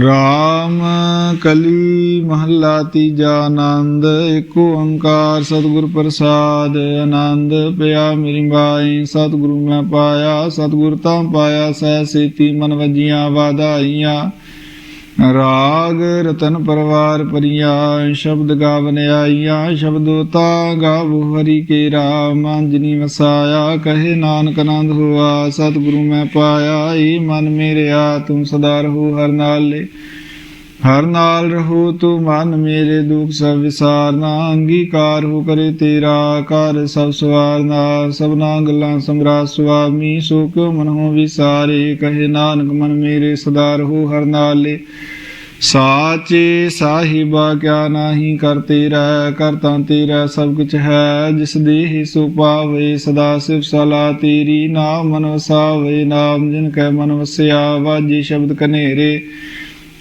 ਰਾਮ ਕਲੀ ਮਹੱਲਾ ਤੀਜਾ ਆਨੰਦ ਏਕ ਓੰਕਾਰ ਸਤਿਗੁਰ ਪ੍ਰਸਾਦ, ਆਨੰਦ ਪਿਆ ਮੇਰੀ ਬਾਈ ਸਤਿਗੁਰੂ ਮੈਂ ਪਾਇਆ, ਸਤਿਗੁਰ ਤਾਂ ਪਾਇਆ, ਸਹਿ ਸੇਤੀ ਮਨ ਵਜੀਆਂ ਵਾਧਾਈਆਂ। ਰਾਗ ਰਤਨ ਪਰਵਾਰ ਪਰਿਆ, ਸ਼ਬਦ ਗਾਵਨ ਆਈਆਂ ਸ਼ਬਦੋਤਾ ਗਾਵੋ ਹਰੀ ਕੇ ਰਾਮ, ਅੰਜਨੀ ਵਸਾਇਆ, ਕਹੇ ਨਾਨਕ ਆਨੰਦ ਹੋਆ, ਸਤਿਗੁਰੂ ਮੈਂ ਪਾਇਆ, ਏ ਮਨ ਮੇਰਿਆ ਤੂੰ ਸਦਾ ਰਹੋ ਹਰ ਨਾਲੇ। ਹਰ ਨਾਲ ਰਹੋ ਤੂੰ ਮਨ ਮੇਰੇ ਦੁਖ ਸਭ ਵਿਸਾਰਨਾ ਅੰਗੀਕਾਰ ਹੋ ਕਰੇ ਤੇਰਾ ਕਰ ਸਭ ਸਵਾਰਨਾ ਸਭਨਾ ਗੱਲਾਂ ਸਮਰਾ ਸੁਆਮੀ ਸੋ ਕਿਉ ਮਨ ਹੋ ਵਿਸਾਰੇ? ਕਹੇ ਨਾਨਕ, ਮਨ ਮੇਰੇ ਸਦਾ ਰਹੋ ਹਰ ਨਾਲੇ। ਸਾਚੇ ਸਾਹਿਬਾ, ਕਿਆ ਨਾਹੀ ਕਰ ਤੇਰਾ ਕਰਤਾ ਤੇਰਾ ਸਭ ਕੁਛ ਹੈ। ਜਿਸ ਦੇਹ ਸੋ ਪਾਵੇ, ਸਦਾ ਸਿਵ ਸਲਾ ਤੇਰੀ। ਨਾਮ ਮਨ ਵਸਾਵੇ ਨਾਮ ਜਿਨ ਕੈ ਮਨ ਵਸਿਆ ਵਾਜੀ ਸ਼ਬਦ ਕਨੇਰੇ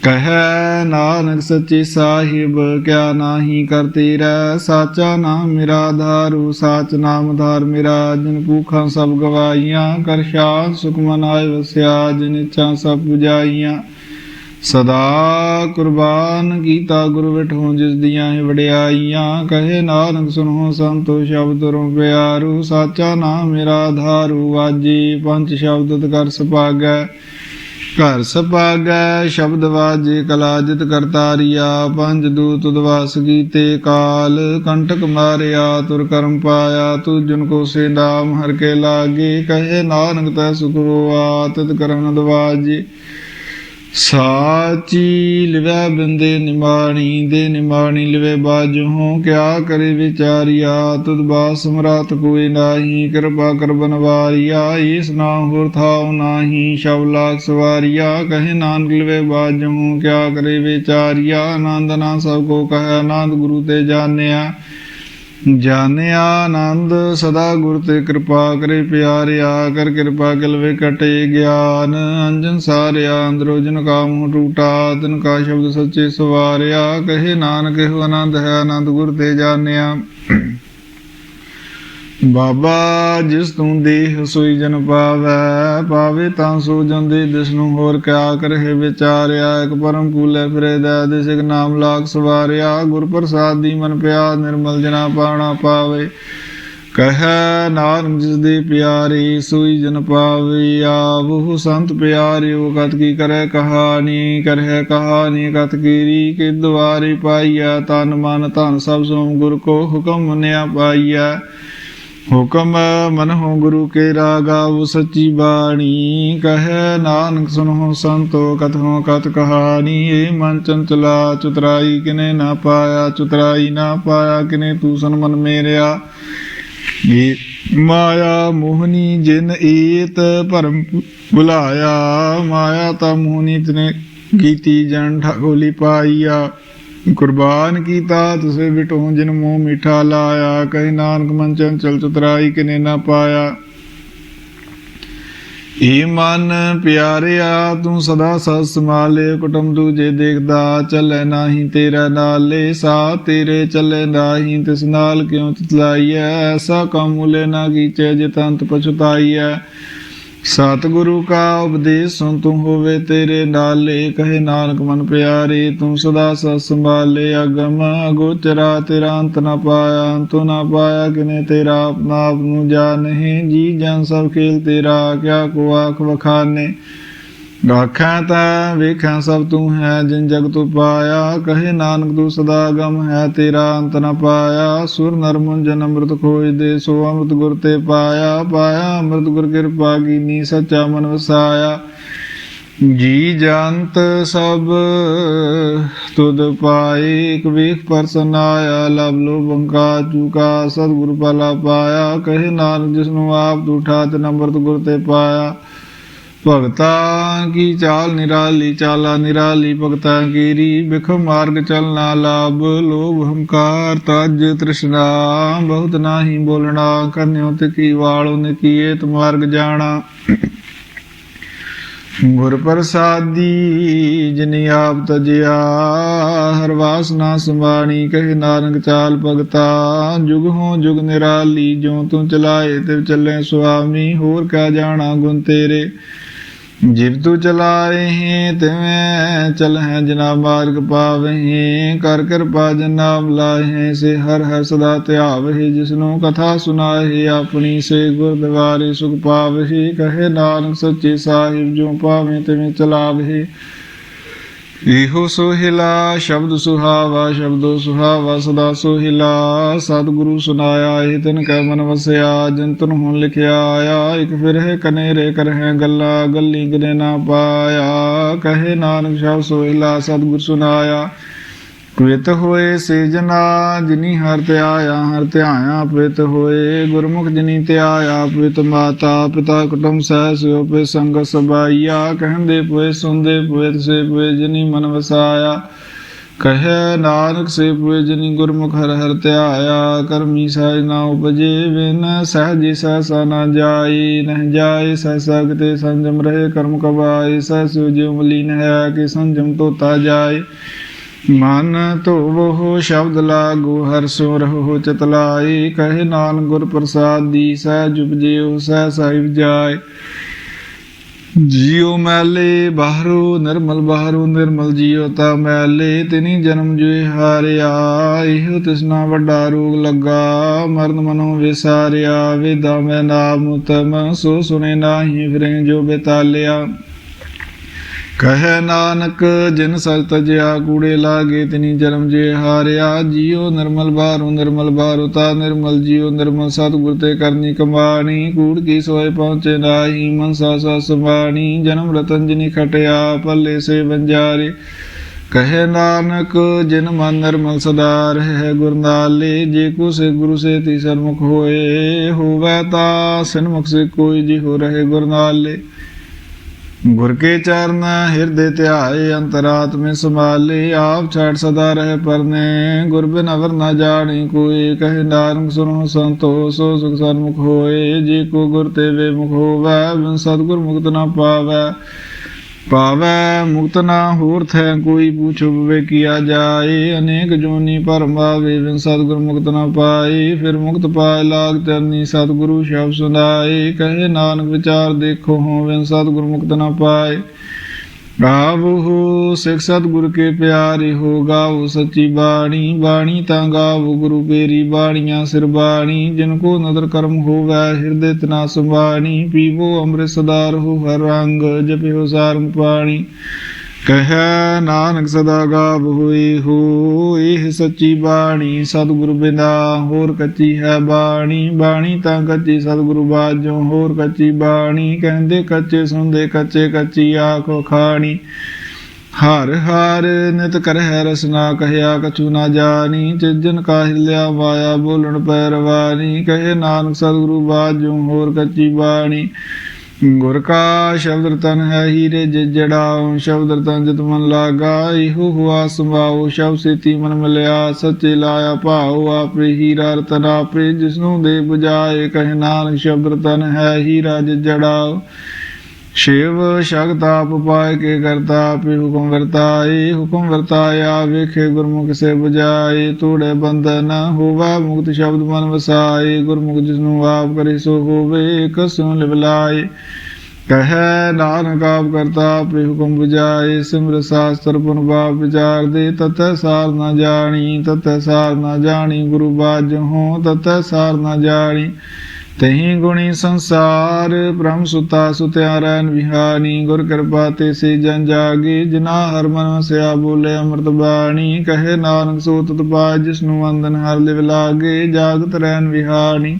ਕਹੈ ਨਾਨਕ ਸੱਚੇ ਸਾਹਿਬ, ਕਿਆ ਨਾਹੀ ਕਰ ਤੇਰਾ ਸਾਚਾ ਨਾਮ ਮੇਰਾ ਧਾਰੂ, ਸਾਚ ਨਾਮ ਧਾਰ ਮੇਰਾ, ਜਿਨ ਭੂਖਾਂ ਸਭ ਗਵਾਈਆਂ ਕਰ ਸ਼ਾਨ ਸੁਖ ਮਨ ਆਏ ਵਸਿਆ, ਜਿਨ ਇੱਛਾ ਸਭ 부ਜਾਈਆਂ ਸਦਾ ਕੁਰਬਾਨ ਕੀਤਾ ਗੁਰ ਵਿਠੋ ਜਿਸ ਦੀਆਂ ਹੀ ਵਡਿਆਈਆਂ। ਕਹੇ ਨਾਨਕ ਸੁਨੋ ਸੰਤੋ ਸ਼ਬਦ ਰੋ ਪਿਆਰੂ, ਸਾਚਾ ਨਾਮ ਮੇਰਾ ਧਾਰੂ, ਵਾਜੀ ਪੰਜ ਸ਼ਬਦ ਕਰ ਸੁਭਾਗੈ ਘਰ ਸਪਾਗੈ ਸ਼ਬਦ ਵਾਜੇ ਕਲਾਜਿਤ ਕਰਤਾਰੀਆ, ਪੰਜ ਦੂਤ ਦਵਾਸ ਕੀਤੇ ਕਾਲ, ਕੰਟਕ ਮਾਰਿਆ, ਤੁਰ ਕਰਮ ਪਾਇਆ ਤੂ ਜਨ ਕੋ ਸੇ ਨਾਮ ਹਰ ਕੇ ਲਾਗੇ, ਕਹੇ ਨਾਨਕ ਤੈ ਸੁਖ ਹੋਆ, ਤਤ ਕਰਨ ਦਵਾਜੇ ਸਾਚੀ ਲਿਵੈ ਬਿੰਦੇ ਨਿਮਾਣੀ, ਦੇ ਨਿਮਾਣੀ ਲਿਵੈ ਬਾਜੂ ਕਿਆ ਕਰੇ ਵਿਚਾਰੀਆ ਤੁਧ ਬਾਸ ਸਮਰਾਤ ਕੋਈ ਨਾਹੀ, ਕਿਰਪਾ ਕਰ ਬਨਵਾਰੀਆ, ਈਸ ਨਾ ਹੋਰ ਥਾਉ ਨਾਹੀ ਸ਼ਬ ਲਾਖ ਸਵਾਰੀਆ, ਕਹੇ ਨਾਨਕ ਲਿਵੈ ਬਾਜੂ ਕਿਆ ਕਰੇ ਵਿਚਾਰੀਆ, ਆਨੰਦ ਨਾ ਸਭ ਕੋ ਕਹੈ, ਆਨੰਦ ਗੁਰੂ ਤੇ ਜਾਣਿਆ। ਜਾਣਿਆ ਆਨੰਦ, ਸਦਾ ਗੁਰ ਤੇ ਕਿਰਪਾ ਕਰੇ ਪਿਆਰਿਆ, ਕਰ ਕਿਰਪਾ ਕਿਲਵੇ ਕਟੇ ਗਿਆਨ। ਅੰਜਨ ਸਾਰਿਆ, ਅੰਦਰੋ ਜਨ ਕਾ ਮੂਹ ਟੂਟਾ, ਤਨ ਕਾ ਸ਼ਬਦ ਸੱਚੇ ਸਵਾਰਿਆ। ਕਹੇ ਨਾਨਕ ਇਹੋ ਆਨੰਦ ਹੈ ਆਨੰਦ ਗੁਰ ਤੇ ਜਾਣਿਆ। ਬਾਬਾ ਜਿਸ ਤੂੰ ਦੇਹ ਸੋਈ ਜਨ ਪਾਵੈ, ਪਾਵੇ ਤਾਂ ਸੋ ਜਨ ਦਿਸ ਨੂੰ ਹੋਰ ਕਿਆ ਕਰਹਿ ਵਿਚਾਰਿਆ, ਇਕ ਪਰਮ ਕੂਲੇ ਫਿਰੇ ਦਾ, ਦਿਸ ਨਾਮ ਲਾਖ ਸਵਾਰਿਆ, ਗੁਰ ਪ੍ਰਸਾਦ ਦੀ ਮਨ ਪਿਆ, ਨਿਰਮਲ ਜਨਾ ਪਾਣਾ ਪਾਵੇ। ਕਹੈ ਨਾਨਕ ਜਿਸ ਦੇ ਪਿਆਰੇ ਸੋਈ ਜਨ ਪਾਵੇ ਆਵਹੁ ਸੰਤ ਪਿਆਰਿਓ, ਕਤ ਕੀ ਕਰੈ ਕਹਾਣੀ, ਕਰਹਿ ਕਹਾਣੀ, ਕਤ ਕੀਰੀ ਕੇ ਦੁਆਰੇ ਪਾਈਆ ਤਨ ਮਨ ਧਨ ਸਭ ਸੋਮ ਗੁਰ ਕੋ ਹੁਕਮ ਮੰਨਿਆ ਪਾਈਆ ਹੁਕਮ ਮਨਹੁ ਗੁਰੂ ਕੇ ਰਾਗਾਉ ਸੱਚੀ ਬਾਣੀ, ਕਹੈ ਨਾਨਕ ਸੁਨਹੁ ਸੰਤੋ ਕਥੋ ਕਤ ਕਹਾਣੀ, ਏ ਮਨ ਚੰਚਲਾ ਚੁਤਰਾਈ ਕਿਨੇ ਨਾ ਪਾਇਆ, ਚੁਤਰਾਈ ਨਾ ਪਾਇਆ ਕਿਨੇ ਤੂ ਸਨ ਮਨ ਮੇਰਿਆ। ਇਹ ਮਾਇਆ ਮੋਹਨੀ ਜਿਨ ਏਤ ਭਰਮ ਬੁਲਾਇਆ ਮਾਇਆ ਤਾ ਮੋਹਨੀ ਤਨੇ ਕੀਤੀ ਜਨ ਠਗੋਲੀ ਪਾਈਆ। ਕੁਰਬਾਨ ਕੀਤਾ, ਤੁਸੇ ਬਿਟੋ ਜਿਨ ਮੋਹ ਮਿਠਾ ਲਾਇਆ, ਕਹੇ ਨਾਨਕ ਮਨ ਚੰਚਲ ਚਤਰਾਈ ਕਿਨੇ ਨਾ ਪਾਇਆ। ਏ ਮਨ ਪਿਆਰਿਆ, ਤੂੰ ਸਦਾ ਸਤ ਸਮਾਲੇ ਕੁਟਮ ਦੂਜੇ ਦੇਖਦਾ, ਚੱਲੇ ਨਾਹੀ ਤੇਰਾ ਨਾਲੇ ਸਾ ਤੇਰੇ ਚੱਲੇ ਨਾਹੀ, ਤਿਸ ਨਾਲ ਕਿਉ ਚਤਲਾਈਐ ਐਸਾ ਕੰਮ ਮੁਲੇ ਨਾ ਕੀਚੇ ਜਿਤ ਅੰਤ ਪਛਤਾਈਐ ਸਤਿਗੁਰੂ ਕਾ ਉਪਦੇਸ਼ ਸੁਨ ਤੂੰ ਹੋਵੇ ਤੇਰੇ ਨਾਲੇ ਕਹੇ ਨਾਨਕ ਮਨ ਪਿਆਰੇ ਤੂੰ ਸਦਾ ਸਤ ਸੰਭਾਲੇ, ਅਗਮ ਅਗੋਚਰਾ ਤੇਰਾ ਅੰਤ ਨਾ ਪਾਇਆ, ਅੰਤ ਨਾ ਪਾਇਆ, ਕਿਨੇ ਤੇਰਾ ਆਪਣਾ ਆਪ ਨੂੰ ਜਾਣਹਿ ਜੀ ਜਨ ਸਭ ਖੇਲ ਤੇਰਾ, ਕਿਆ ਕੋ ਆਖ ਵਖਾਨੇ। ਗਾਖਾਂ ਤਾਂ ਵੇਖਾਂ ਸਭ ਤੂੰ ਹੈ ਜਿਨ ਜਗ ਤੂੰ ਪਾਇਆ, ਕਹੇ ਨਾਨਕ ਤੂੰ ਸਦਾ ਗਮ ਹੈ ਤੇਰਾ ਅੰਤ ਨ ਪਾਇਆ। ਸੁਰ ਨਰ ਮੁੰਜ ਜਨ ਅੰਮ੍ਰਿਤ ਖੋਜ ਦੇ, ਸੋ ਅੰਮ੍ਰਿਤ ਗੁਰ ਤੇ ਪਾਇਆ। ਪਾਇਆ ਅੰਮ੍ਰਿਤ ਗੁਰ ਕਿਰਪਾ ਕੀਨੀ, ਸੱਚਾ ਮਨ ਵਸਾਇਆ। ਜੀ ਜੰਤ ਸਭ ਤੁਧ ਪਾਏ, ਇਕ ਵੇਖ ਪਰਸਨ ਆਇਆ ਲਬ ਲੋ ਬੰਕਾ ਚੁਕਾ, ਸਤਿਗੁਰ ਪਾਲਾ ਪਾਇਆ। ਕਹੇ ਨਾਨਕ ਜਿਸਨੂੰ ਆਪ ਤੂੰ ਠਾਤ, ਅੰਮ੍ਰਿਤ ਗੁਰ ਤੇ ਪਾਇਆ। ਭਗਤਾਂ ਕੀ ਚਾਲ ਨਿਰਾਲੀ, ਚਾਲਾ ਨਿਰਾਲੀ, ਭਗਤਾ ਕੀਰੀ, ਬਿਖ ਮਾਰਗ ਚਲਨਾ ਲਾਭ, ਲੋਭ ਹੰਕਾਰ ਤਜ ਤ੍ਰਿਸ਼ਨਾ, ਬਹੁਤ ਨਾਹੀ ਬੋਲਣਾ ਕਰਨਿਓ ਤੇ ਕੀ ਵਾਲੋ ਨੇ ਕੀਏ ਤੁਮਾਰਗ ਜਾਣਾ। ਗੁਰ ਪ੍ਰਸਾਦੀ, ਜਿਨੀ ਆਪ ਤਜਿਆ, ਹਰ ਵਾਸਨਾ ਸੰਵਾਣੀ ਕਹੇ ਨਾਨਕ ਚਾਲ ਭਗਤਾ, ਜੁਗ ਹੋ ਜੁਗ ਨਿਰਾਲੀ ਜੋ ਤੂੰ ਚਲਾਏ ਤੇ ਚੱਲੇ ਸੁਆਮੀ, ਹੋਰ ਕਾ ਜਾਣਾ ਗੁਣ ਤੇਰੇ। ਜਿਵ ਤੂ ਚਲਾਏ ਤਿਵੇਂ ਚਲਹਿ ਜਨਾ ਮਾਰਗ ਪਾਵਹੀ। ਕਰ ਕਿਰਪਾ ਜਨਾ ਬੁਲਾਏ ਸੇ ਹਰ ਹਰ ਸਦਾ ਧਿਆਵਹਿ। ਜਿਸਨੂੰ ਕਥਾ ਸੁਨਾਏ ਆਪਣੀ ਸੇ ਗੁਰਦੁਆਰੇ ਸੁਖ ਪਾਵਹੀ। ਕਹੇ ਨਾਨਕ ਸੱਚੇ ਸਾਹਿਬ ਜੋ ਪਾਵੇਂ ਤਿਵੇਂ ਚਲਾਵਹੀ। ਇਹੋ ਸੋਹਿਲਾ, ਸ਼ਬਦ ਸੁਹਾਵਾ, ਸ਼ਬਦੋ ਸੁਹਾਵਾ ਸਦਾ ਸੋਹਿਲਾ। ਸਤਿਗੁਰੂ ਸੁਨਾਇਆ ਇਹ ਤਿਨ ਕੈ ਮਨ ਵਸਿਆ ਜੰਤਨ ਹੁਣ ਲਿਖਿਆ ਆਇਆ, ਇਕ ਫਿਰ ਹੈ ਕਨੇਰੇ ਕਰਹਿ ਗੱਲਾਂ, ਗੱਲੀ ਗਨੇ ਨਾ ਪਾਇਆ। ਕਹੇ ਨਾਨਕ ਸ਼ਬਦ ਸੋਹਿਲਾ, ਸਤਿਗੁਰ ਸੁਨਾਇਆ ਪਵਿੱਤ ਹੋਏ ਸੇਜਨਾ ਜਿਨੀ ਹਰ ਧਿਆਇਆ ਹਰ ਧਿਆਇਆ ਪਵਿੱਤ ਹੋਏ। ਗੁਰਮੁਖ ਜਿਨੀ ਧਿਆਇਆ ਪਵਿੱਤ ਮਾਤਾ, ਪਿਤਾ ਕੁਟੁੰਬ ਸਹਿ ਸਿਓ ਪੇ ਸੰਗ ਸਬਾਈਆ। ਕਹਿੰਦੇ ਪੋਏ, ਸੁਣਦੇ ਪਵਿੱਤ ਸੇ ਪੋਏ, ਜਿਨੀ ਮਨ ਵਸਾਇਆ। ਕਹੇ ਨਾਨਕ, ਸੇ ਪੋਏ, ਜਿਨੀ ਗੁਰਮੁਖ ਹਰ ਹਰ ਧਿਆਇਆ। ਕਰਮੀ ਸਹਿਜ ਨਾ ਉਪਜੇ ਬਿਨ, ਸਹਜੀ ਸਹਸਾ ਨਾ ਜਾਈ ਨਹ ਜਾਏ ਸਹਿ ਕਿਤੇ ਸੰਜਮ ਰਹੇ, ਕਰਮ ਕਬਾਏ ਸਹਿ ਜਿਉ ਮਲੀਨ ਹੈ, ਕਿ ਸੰਜਮ ਤੋਤਾ ਜਾਏ। ਮਨ ਧੋਵੋ ਸ਼ਬਦ ਲਾਗੋ, ਹਰ ਸੋ ਰਹੋ ਚਿਤ ਲਾਈ ਕਹੇ ਨਾਨਕ ਗੁਰ ਪ੍ਰਸਾਦ ਦੀ, ਸਹਿ ਉਪਜਿਓ ਸਹਿ ਸਾਹਿਬ ਜਾਏ। ਜੀਉ ਮੈਲੇ ਬਾਹਰੋ, ਨਿਰਮਲ ਬਾਹਰੋ, ਨਿਰਮਲ ਜੀਉ ਤਾ ਮੈਲੇ। ਤਿਨੀ ਜਨਮ ਜੁਏ ਹਾਰਿਆ, ਇਹੋ ਤਿਸਨਾ ਵੱਡਾ ਰੋਗ ਲੱਗਾ। ਮਰਨ ਮਨੋ ਵਿਸਾਰਿਆ, ਵੇਦਾ ਮੈਂ ਨਾਮ ਉਤਮ। ਸੋ ਸੁਨੇ ਨਾਹੀ ਫਿਰੇ ਜੋ ਬੇਤਾਲਿਆ। ਕਹੈ ਨਾਨਕ, ਜਿਨ ਸਤ ਜਿਆ ਕੂੜੇ ਲਾਗੇ, ਤਿਨੀ ਜਨਮ ਜੇ ਹਾਰਿਆ, ਜੀਉ ਨਿਰਮਲ ਬਾਹਰੋਂ ਨਿਰਮਲ ਬਾਹਰੋਂ ਤਾ ਨਿਰਮਲ, ਜੀਉ ਨਿਰਮਲ ਸਤਿਗੁਰ ਤੇ ਕਰਨੀ ਕਮਾਣੀ ਕੂੜ ਕੀ ਸੋਏ ਪਹੁੰਚੇ ਨਾਹੀ ਮਨ ਸਾ ਸਾ ਸਮਾਣੀ ਜਨਮ ਰਤਨ ਜਿਨੀ ਖਟਿਆ, ਪੱਲੇ ਸੇ ਵੰਜਾਰੇ। ਕਹੇ ਨਾਨਕ, ਜਿਨ ਮਨ ਨਿਰਮਲ ਸਦਾ ਰਹਿ ਗੁਰਨਾਲੇ ਜੇ ਕੋ ਸੇ ਗੁਰੂ ਸੇ ਤੀ ਸਰਮੁਖ ਹੋਏ, ਹੋਵੇ ਤਾ ਸਿਨਮੁਖ ਸੇ ਕੋਈ ਜੀ ਹੋ ਰਹੇ ਗੁਰਨਾਲੇ ਗੁਰ ਕੇ ਚਰਨ ਹਿਰਦੇ ਧਿਆਏ, ਅੰਤਰਾਤਮੇ ਸਮਾਲੇ ਆਪ ਛਾੜ ਸਦਾ ਰਹਿ ਪਰਨੇ। ਗੁਰ ਬਿਨ ਅਵਰ ਨਾ ਜਾਣੀ, ਕੋਈ ਕਹੇ ਨਾਨਕ ਸੁਨੋ ਸੰਤੋ ਸੋ ਸੁਖ ਸਨਮੁਖ ਹੋਏ। ਜੀ ਕੋ ਗੁਰ ਤੇ ਵੇ ਮੁਖ ਹੋਵੇ, ਬਿਨ ਸਤਗੁਰ ਮੁਕਤ ਨਾ ਪਾਵੇ। ਪਾਵੈ ਮੁਕਤ ਨਾ ਹੋਰ ਥੈ ਕੋਈ ਪੁੱਛੋ ਵੇ ਕੀਆ ਜਾਏ। ਅਨੇਕ ਜੋਨੀ ਭਰਮ ਆਵੇ, ਬਿਨ ਸਤਗੁਰ ਮੁਕਤ ਨਾ ਪਾਏ। ਫਿਰ ਮੁਕਤ ਪਾਏ, ਲਾਗ ਤਰਨੀ ਸਤਗੁਰੂ ਸ਼ਬਦ ਸੁਨਾਏ ਕਹੇ ਨਾਨਕ ਵਿਚਾਰ ਦੇਖੋ ਹੋ, ਬਿਨ ਸਤਗੁਰ ਮੁਕਤ ਨਾ ਪਾਏ। ਗਾਵੋ ਸਿਖ ਸਤਗੁਰ ਕੇ ਪਿਆਰੇ ਹੋ ਗਾਵੋ ਸੱਚੀ ਬਾਣੀ ਬਾਣੀ ਤਾਂ ਗਾਵੋ ਗੁਰੂ ਪੇਰੀ, ਬਾਣੀਆਂ ਸਿਰ ਬਾਣੀ। ਜਿਨ ਕੋ ਨਦਰ ਕਰਮ ਹੋਵੈ, ਹਿਰਦੇ ਤਨਾ ਸੁਬਾਣੀ ਪੀਵੋ ਅੰਮ੍ਰਿਤ ਸਦਾ ਰਹੋ ਹਰ ਰੰਗ, ਜਪਿਓ ਸਾਰੰਗ ਪਾਣੀ। ਕਹੈ ਨਾਨਕ ਸਦਾ ਗਾਵ ਹੋਈ ਹੋ ਇਹ ਸੱਚੀ ਬਾਣੀ ਸਤਿਗੁਰ ਬਿਨਾ, ਹੋਰ ਕੱਚੀ ਹੈ ਬਾਣੀ ਬਾਣੀ ਤਾਂ ਕੱਚੀ ਸਤਿਗੁਰੂ ਬਾਝੋਂ, ਹੋਰ ਕੱਚੀ ਬਾਣੀ ਕਹਿੰਦੇ ਕੱਚੇ ਸੁਣਦੇ, ਕੱਚੇ ਕੱਚੀ ਆਖੋ ਖਾਣੀ। ਹਰ ਹਰ ਨਿਤ ਕਰਹਿ ਰਸਨਾ ਕਹਿਆ ਕਛੂ ਨਾ ਜਾਣੀ ਜਿਜਨ ਕਾਹਿਲਿਆ ਵਾਇਆ ਬੋਲਣ ਪੈਰਵਾਨੀ, ਕਹੇ ਨਾਨਕ ਸਤਿਗੁਰੂ ਬਾਝੋਂ, ਹੋਰ ਕੱਚੀ ਬਾਣੀ। ਗੁਰ ਕਾ ਸ਼ਬਦ ਰਤਨ ਹੈ ਹੀਰੇ ਜੜਾਉ, ਸ਼ਬਦ ਰਤਨ ਜਿਤ ਮਨ ਲਾਗਾ ਇਹੋ ਹੁਆ ਸੰਭਾਉ ਸ਼ਬ ਸੇਤੀ ਮਨ ਮਿਲਿਆ, ਸੱਚੇ ਲਾਇਆ ਭਾਉ, ਆਪੇ ਹੀਰਾ ਰਤਨ ਆਪੇ ਜਿਸਨੂੰ ਦੇ 부ਜਾਏ ਕਹੇ ਨਾਨਕ ਸ਼ਬਦ ਰਤਨ ਹੈ ਹੀਰਾ ਜੜਾਉ। ਸ਼ਿਵ ਸ਼ਗਤ ਆਪ ਪਾਏ ਕੇ ਕਰਤਾ, ਆਪੇ ਹੁਕਮ ਵਰਤਾਏ, ਹੁਕਮ ਵਰਤਾਇਆ ਵੇਖੇ ਗੁਰਮੁਖ ਸੇ 부ਜਾਏ ਤੋੜੇ ਬੰਧਨ ਹੋਵਾ, ਮੁਕਤ ਸ਼ਬਦ ਮਨ ਵਸਾਏ, ਗੁਰਮੁਖ ਜਿਸਨੂੰ ਆਪ ਕਰੇ ਸੋ ਹੋਵੇ ਕਸੁ ਲਿਵਲਾਏ। ਕਹੈ ਨਾਨਕ ਆਪ ਕਰਤਾ ਆਪੇ ਹੁਕਮ 부ਜਾਏ ਸਿਮਰ ਸਾਸਤਰ ਪੁਨ ਬਾਪ ਵਿਚਾਰ ਦੇ ਤਤੈ ਸਾਰ ਨਾ ਜਾਣੀ, ਤਤੈ ਸਾਰ ਨਾ ਜਾਣੀ, ਗੁਰੂ ਬਾਜ ਹੋ, ਤਤੈ ਸਾਰ ਨਾ ਜਾਣੀ। ਤਹੀਂ ਗੁਣੀ ਸੰਸਾਰ, ਬ੍ਰਹਮ ਸੁਤਾ ਸੁਤਿਆ ਸੁਤਿਆਰਨ ਵਿਹਾਨੀ ਗੁਰ ਕਿਰਪਾ ਤੇ ਸੇ ਜਨ ਜਾਗੇ ਜਿਨਾ ਹਰ ਮਨ ਵਸਿਆ ਬੋਲੇ ਅੰਮ੍ਰਿਤ ਬਾਣੀ। ਕਹੇ ਨਾਨਕ ਸੋ ਤਤ ਜਿਸ ਨੂੰ ਵੰਦਨ ਹਰ ਲਿਵ ਲਾਗੇ, ਜਾਗਤ ਰਹਿਨ ਵਿਹਾਨੀ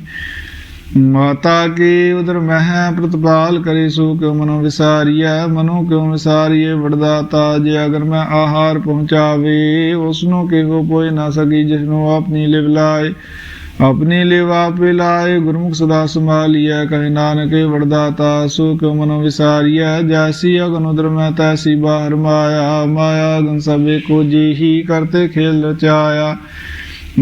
ਮਾਤਾ ਕੀ ਉਦਰ ਮਹਿ ਪ੍ਰਤਪਾਲ ਕਰੇ ਸੋ ਕਿਉ ਮਨੋ ਵਿਸਾਰੀਐ, ਮਨੋ ਕਿਉ ਵਿਸਾਰੀਏ ਵਡਦਾਤਾ ਜੇ ਅਗਰ ਮੈਂ ਆਹਾਰ ਪਹੁੰਚਾਵੇ, ਉਸਨੂੰ ਕਿਹੋ ਕੋਈ ਨਾ ਸਕੀ ਜਿਸਨੂੰ ਆਪਣੀ ਲਿਵ ਲਾਏ। ਆਪਣੀ ਲਿਵ ਆਪੇ ਲਾਏ, ਗੁਰਮੁਖ ਸਦਾ ਸੰਭਾਲੀਐ, ਕਹੇ ਨਾਨਕ ਵਡਦਾਤਾ, ਸੋ ਕਿਉ ਮਨੋ ਵਿਸਾਰੀਐ, ਜੈਸੀ ਅਗਨ ਉਦਰ ਮੈਂ ਤੈਸੀ ਬਾਹਰ ਮਾਇਆ ਮਾਇਆ ਗਨ ਸਭੇ ਕੋ ਜੀਹੀ ਕਰਤੇ ਖੇਲ ਰਚਾਇਆ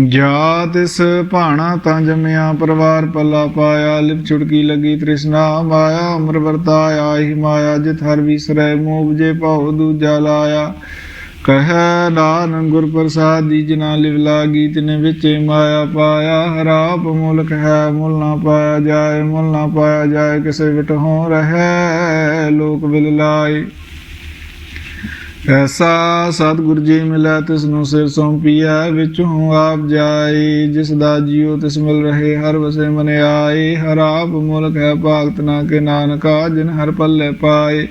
ਜਾ ਤਿਸ ਭਾਣਾ ਤਾਂ ਜਮਿਆ, ਪਰਵਾਰ ਪੱਲਾ ਪਾਇਆ, ਲਿਪ ਛੁੜਕੀ ਲੱਗੀ, ਤ੍ਰਿਸ਼ਨਾ ਮਾਇਆ ਅਮਰ ਵਰਤਾਇਆ ਹੀ ਮਾਇਆ, ਜਿਤ ਹਰ ਵਿਸਰੈ, ਮੋਹ ਜੇ ਭਾਉ ਦੂਜਾ ਲਾਇਆ। ਕਹਿ ਨਾਨਕ ਗੁਰ ਦੀ ਜਨਾ ਲਿਵ ਲਾਗੀ, ਤਿਨੇ ਵਿੱਚ ਮਾਇਆ ਪਾਇਆ। ਹਰਾਪ ਮੁਲਕ ਹੈ, ਮੁਲ ਨਾ ਪਾਇਆ ਜਾਏ, ਮੁਲ ਨਾ ਪਾਇਆ ਜਾਏ, ਕਿਸੇ ਵਿਟ ਹੋ ਰਹੈ, ਲੋਕ ਬਿਲ ਲਾਏ। ਐਸਾ ਸਤਿਗੁਰ ਜੀ ਮਿਲੈ, ਤਿਸ ਨੂੰ ਸਿਰ ਸੌਂਪੀਐ ਵਿੱਚੋਂ ਆਪ ਜਾਏ। ਜਿਸ ਦਾ ਜੀਉ ਤਿਸ ਮਿਲ ਰਹੇ, ਹਰ ਵਸੇ ਮਨ ਆਏ। ਹਰਾਪ ਮੁਲਕ ਹੈ, ਭਾਗਤ ਨਾ ਕੇ ਨਾਨਕਾ, ਜਿਨ ਹਰ ਪੱਲੇ ਪਾਏ।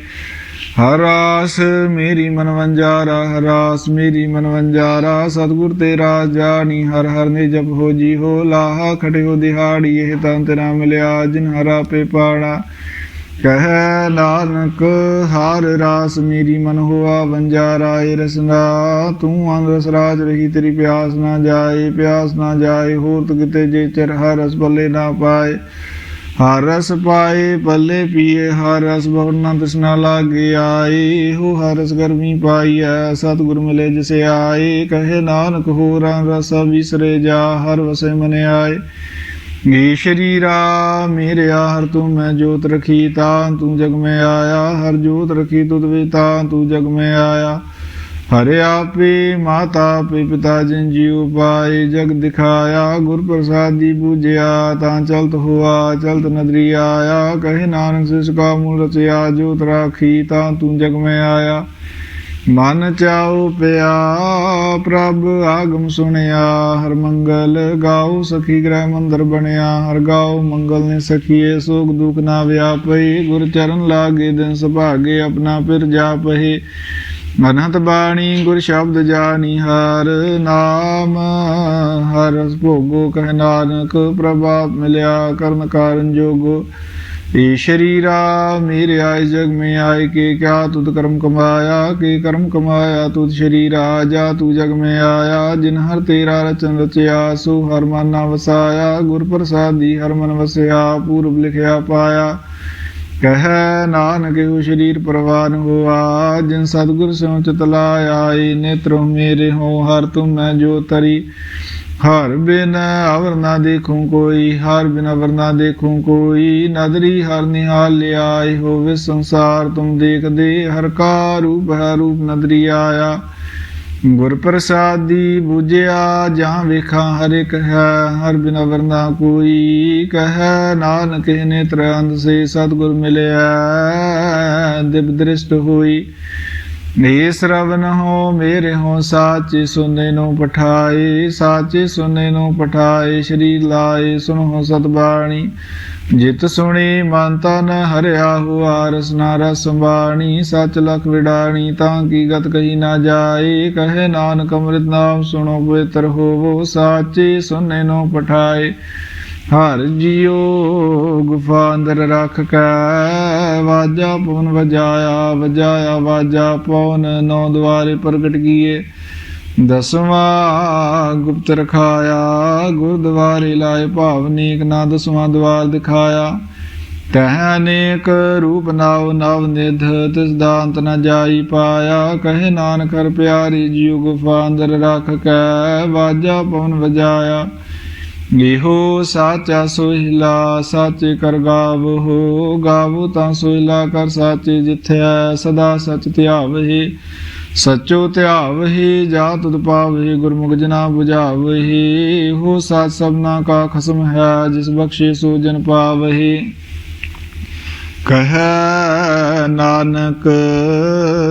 ਹਰਾਸ ਮੇਰੀ ਮਨ ਵੰਜਾਰਾ ਹਰਾਸ ਮੇਰੀ ਮਨਵੰਜਾਰਾ। ਵੰਜਾਰਾ ਸਤਿਗੁਰ ਤੇਰਾ ਜਾਣੀ, ਹਰ ਹਰ ਨੇ ਜਪ ਹੋ ਜੀ ਹੋ ਲਾਹਾ। ਹੋ ਦਿਹਾੜੀ, ਇਹ ਤਾਂ ਤੇਰਾ ਮਿਲਿਆ, ਜਿਨ ਹਰਾ ਪੇ ਪਾਣਾ ਕਹਿ ਨਾਨਕ ਹਰ ਰਾਸ ਮੇਰੀ ਮਨ ਹੋਆ ਵੰਜਾਰਾ ਰਸਨਾ। ਤੂੰ ਅੰਗ ਰਸ ਰਾਜ ਰਹੀ, ਤੇਰੀ ਪਿਆਸ ਨਾ ਜਾਏ, ਪਿਆਸ ਨਾ ਜਾਏ, ਹੋਰ ਤ ਕਿਤੇ ਜੇ ਚਿਰ, ਹਰ ਰਸ ਬੱਲੇ ਨਾ ਪਾਏ। ਹਰ ਰਸ ਪਾਏ ਪੱਲੇ ਪੀਏ, ਹਰ ਰਸ ਬਹੁਨਾ ਤ੍ਰਿਸ਼ਨਾ ਲਾਗੇ ਆਏ। ਹੋ ਹਰ ਰਸ ਗਰਮੀ ਪਾਈਐ, ਸਤਿਗੁਰ ਮਿਲੇ ਜਿਸੇ ਆਏ। ਕਹੇ ਨਾਨਕ, ਹੋਰਾਂ ਰਸ ਵਿਸਰੇ ਜਾ, ਹਰ ਵਸੇ ਮਨ ਆਏ। ਏ ਸ਼ਰੀਰਾ ਮੇਰਿਆ ਹਰ ਤੂੰ ਮੈਂ ਜੋਤ ਰਖੀ, ਤਾਂ ਤੂੰ ਜਗ ਮੈਂ ਆਇਆ। ਹਰ ਜੋਤ ਰਖੀ ਤੁਧ ਵੇ ਤਾਂ ਤੂੰ ਜਗ ਮੈਂ ਆਇਆ। ਹਰਿ ਆਪੇ ਮਾਤਾ ਪੇ ਪਿਤਾ ਜਿਨ ਜੀਉ ਪਾਏ, ਜਗ ਦਿਖਾਇਆ, ਗੁਰ ਪ੍ਰਸਾਦੀ ਬੂਝਿਆ ਤਾਂ ਚਲਤ ਹੋਆ, ਚਲਤ ਨਦਰੀ ਆਇਆ। ਕਹੇ ਨਾਨਕ, ਸਿਸ ਕਾ ਮੂਲ ਰਚਿਆ, ਜੋਤ ਰਾਖੀ, ਤਾਂ ਤੂੰ ਜਗ ਮੈਂ ਆਇਆ। ਮਨ ਚਾਉ ਪਿਆ, ਪ੍ਰਭ ਆਗਮ ਸੁਣਿਆ, ਹਰ ਮੰਗਲ ਗਾਉ ਸਖੀ ਗ੍ਰਹਿ ਮੰਦਰ ਬਣਿਆ, ਹਰ ਗਾਉ ਮੰਗਲ ਨੇ ਸਖੀਏ, ਸੋਗ ਦੁਖ ਨਾ ਵਿਆਪਈ, ਗੁਰ ਚਰਨ ਲਾਗੇ ਦਿਨ ਸੁਭਾਗੇ, ਆਪਣਾ ਪਿਰ ਜਾਪਹਿ। ਅਨੰਤ ਬਾਣੀ ਗੁਰ ਸ਼ਬਦ ਜਾਣੀ, ਹਰ ਨਾਮ ਹਰ ਭੋਗੋ, ਕਹਿ ਨਾਨਕ ਪ੍ਰਭਾਤ ਮਿਲਿਆ, ਕਰਨ ਕਾਰਨ ਜੋਗੋ। ਏ ਸ਼ਰੀਰਾ ਮੇਰੇ ਆਏ ਜਗ ਮੈਂ ਆਏ, ਕੇ ਕਿਆ ਤੁਧ ਕਰਮ ਕਮਾਇਆ, ਕੇ ਕਰਮ ਕਮਾਇਆ ਤੁਧ ਸ਼ਰੀਰਾ ਜਾ ਤੂ ਜਗ ਮੈਂ ਆਇਆ, ਜਿਨ ਹਰ ਤੇਰਾ ਰਚਨ ਰਚਿਆ, ਸੋ ਹਰ ਮਨ ਨਾ ਵਸਾਇਆ, ਗੁਰ ਪ੍ਰਸਾਦੀ ਹਰ ਮਨ ਵਸਿਆ, ਪੂਰਬ ਲਿਖਿਆ ਪਾਇਆ। ਕਹਿ ਨਾਨਕ ਉਹ ਸ਼ਰੀਰ ਪ੍ਰਵਾਨ ਹੋਆ, ਜਿਨ ਸਤਿਗੁਰ ਸਿਉ ਚਿਤ ਲਾਇਆ ਨੇਤਰੋ ਮੇਰੇ ਹੋ, ਹਰ ਤੁਮ ਮੈਂ ਜੋ ਤਰੀ। ਹਰ ਬਿਨ ਅਵਰ ਨਾ ਦੇਖੂੰ ਕੋਈ, ਹਰ ਬਿਨ ਅਵਰ ਨਾ ਦੇਖੂੰ ਕੋਈ। ਨਦਰੀ ਹਰ ਨਿਹਾਲ ਲਿਆਏ ਹੋਵੇ, ਸੰਸਾਰ ਤੁਮ ਦੇਖਦੇ, ਹਰ ਕਾ ਰੂਪ ਹੈ ਰੂਪ ਨਦਰੀ ਆਇਆ। ਗੁਰ ਪ੍ਰਸਾਦੀ ਬੁਝਿਆ ਜਾਂ ਵੇਖਾਂ ਹਰ ਇੱਕ ਹੈ, ਹਰ ਬਿਨ ਅਵਰ ਨਾ ਕੋਈ। ਕਹੈ ਨਾਨਕ ਨੇਤਰ ਅੰਧ ਸੇ ਸਤਿਗੁਰ ਮਿਲਿਆ ਦਿਵ ਦ੍ਰਿਸ਼ਟ ਹੋਈ। ਏ ਸ਼ਰਵਨ ਹੋ ਮੇਰੇ ਹੋ, ਸਾਚੇ ਸੁਨੇ ਨੂੰ ਪਠਾਏ, ਸਾਚੇ ਸੁਨੇ ਨੂੰ ਪਠਾਏ, ਸ਼੍ਰੀ ਲਾਏ ਸੁਨੋ ਸਤਬਾਣੀ। ਜਿਤ ਸੁਣੀ, ਮਨ ਤਨ ਹਰਿਆ ਹੁਆ ਰਸਨਾ ਰਸ ਬਾਣੀ ਸਚ ਲਖ ਵਿਡਾਣੀ, ਤਾਂ ਕੀ ਗਤ ਕਹੀ ਨਾ ਜਾਏ। ਕਹੇ ਨਾਨਕ ਅੰਮ੍ਰਿਤ ਨਾਮ ਸੁਣੋ ਪਵਿੱਤਰ ਹੋਵੋ, ਸਾਚੇ ਸੁਨੇ ਨੂੰ ਪਠਾਏ। ਹਰ ਜੀਓ ਗੁਫਾ ਅੰਦਰ ਰੱਖ ਕੇ ਵਾਜਾ ਪਵਨ ਵਜਾਇਆ ਵਜਾਇਆ ਵਾਜਾ ਪਵਨ ਨੌ ਦੁਆਰੇ ਪ੍ਰਗਟ ਕੀਏ। ਦਸਵਾਂ ਗੁਪਤ ਰਖਾਇਆ, ਗੁਰਦੁਆਰੇ ਲਾਏ ਭਾਵਨੀਕ ਨਾ ਦਸਵਾਂ ਦਵਾਰ ਦਿਖਾਇਆ। ਤਹ ਅਨੇਕ ਰੂਪ ਨਾਉ ਨਵ ਨਿਧ, ਤਿਸ ਦਾ ਨ ਜਾਈ ਪਾਇਆ। ਕਹੇ ਨਾਨਕ ਕਰ ਪਿਆਰੀ, ਜੀਉ ਗੁਫਾ ਅੰਦਰ ਰੱਖ ਕੇ ਵਾਜਾ ਪਵਨ ਵਜਾਇਆ। ਇਹੋ ਸਾਚਾ ਸੋਹਿਲਾ, ਸੱਚ ਕਰ ਗਾਵੋ ਗਾਵੋ ਤਾਂ ਸੋਹਿਲਾ ਕਰ ਸਾਚੇ ਜਿਥਿਆ ਸਦਾ ਸਚ ਧਿਆਵਹਿ। ਸਚੋ ਧਿਆਵਹਿ, ਜਾ ਤੁਧ ਪਾਵਹਿ, ਗੁਰਮੁਖ ਜਨਾ 부ਝਾਵਹਿ ਹੋ ਸਾਚ ਸਭਨਾ ਕਾ ਖਸਮ ਹੈ, ਜਿਸ ਬਖਸ਼ੇ ਸੋ ਜਨ ਪਾਵਹਿ। ਕਹੈ ਨਾਨਕ,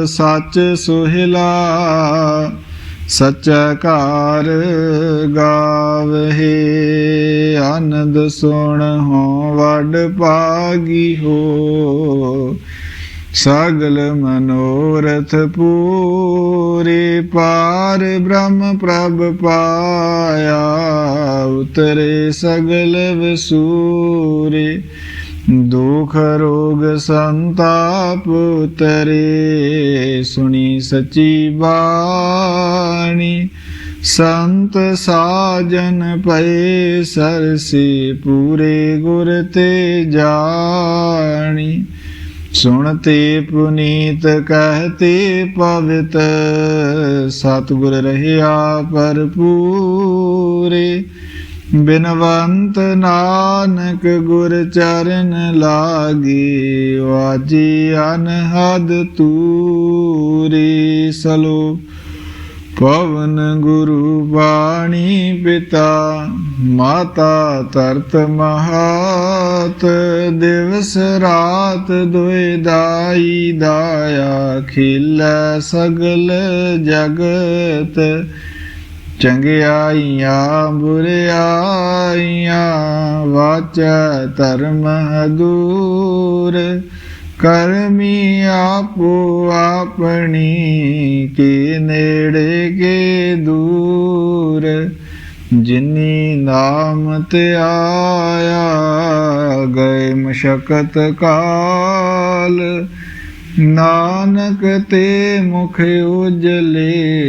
ਸੱਚ ਸੁਹਿਲਾ ਸਚੈ ਕਾਰ ਗਾਵਹਿ ਆਨੰਦ ਸੁਣ ਹੋ ਵਡ ਪਾਗੀ ਹੋ। ਸਗਲ ਮਨੋਰਥ ਪੂਰੇ ਪਾਰ ਬ੍ਰਹਮ ਪ੍ਰਭ ਪਾਇਆ, ਉਤਰੇ ਸਗਲ ਵਸੂਰੇ। ਦੁਖ ਰੋਗ ਸੰਤਾਪ ਉਤਰੇ, ਸੁਣੀ ਸਚੀ ਬਾਣੀ। ਸੰਤ ਸਾਜਨ ਪਏ ਸਰਸੇ, ਪੂਰੇ ਗੁਰ ਤੇ ਜਾਣੀ। ਸੁਣਤੇ ਪੁਨੀਤ, ਕਹਤੇ ਪਵਿਤ, ਸਤਿਗੁਰ ਰਹਿਆ ਭਰਪੂਰੇ। ਬਿਨਵੰਤ ਨਾਨਕ ਗੁਰ ਚਰਨ ਲਾਗੇ, ਵਾਜੀ ਅਨਹਦ ਤੂਰੀ ਸਲੋ। ਪਵਨ ਗੁਰੂ ਬਾਣੀ ਪਿਤਾ, ਮਾਤਾ ਤਰਤ ਮਹਾਤ, ਦਿਵਸ ਰਾਤ ਦੁਇ ਦਾਈ ਦਾਇਆ, ਖਿਲ ਸਗਲ ਜਗਤ। ਚੰਗਿਆਈਆਂ ਬੁਰਿਆਈਆਂ ਵਾਚੈ ਧਰਮ ਦੂਰ। ਕਰਮੀ ਆਪੋ ਆਪਣੀ, ਕੇ ਨੇੜੇ, ਕੇ ਦੂਰ। ਜਿਨੀ ਨਾਮ ਤੇ ਆਇਆ, ਗਏ ਮਸ਼ਕਤ ਕਾਲ। ਨਾਨਕ ਤੇ ਮੁਖ ਉਜਲੇ